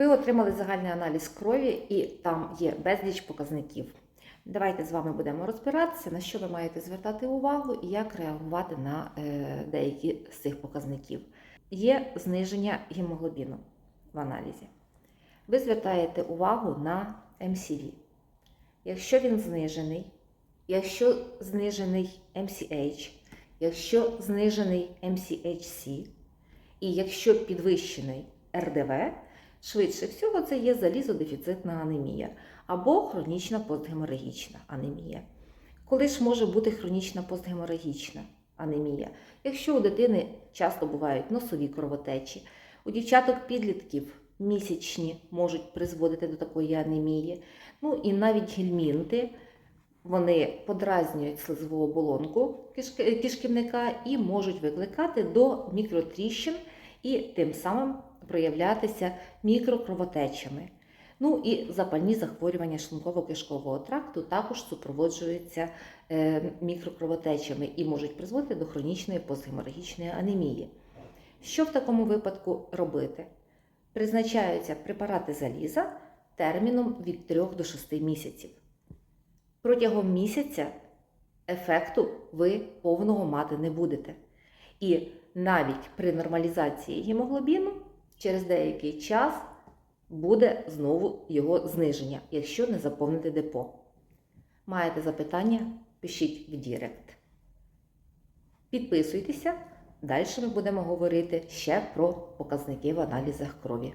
Ви отримали загальний аналіз крові, і там є безліч показників. Давайте з вами будемо розбиратися, на що ви маєте звертати увагу і як реагувати на е, деякі з цих показників. Є зниження гемоглобіну в аналізі. Ви звертаєте увагу на MCV. Якщо він знижений, якщо знижений MCH, якщо знижений MCHC, і якщо підвищений РДВ, швидше всього це є залізодефіцитна анемія або хронічна постгеморагічна анемія. Коли ж може бути хронічна постгеморагічна анемія? Якщо у дитини часто бувають носові кровотечі, у дівчаток-підлітків місячні можуть призводити до такої анемії, ну і навіть гельмінти. Вони подразнюють слизову оболонку кишківника і можуть викликати до мікротріщин і тим самим проявлятися мікрокровотечами. Ну і запальні захворювання шлунково-кишкового тракту також супроводжуються е, мікрокровотечами і можуть призводити до хронічної постгеморагічної анемії. Що в такому випадку робити? Призначаються препарати заліза терміном від 3 до 6 місяців. Протягом місяця ефекту ви повного мати не будете. І навіть при нормалізації гемоглобіну через деякий час буде знову його зниження, якщо не заповнити депо. Маєте запитання? Пишіть в Дірект. Підписуйтеся. Далі ми будемо говорити ще про показники в аналізах крові.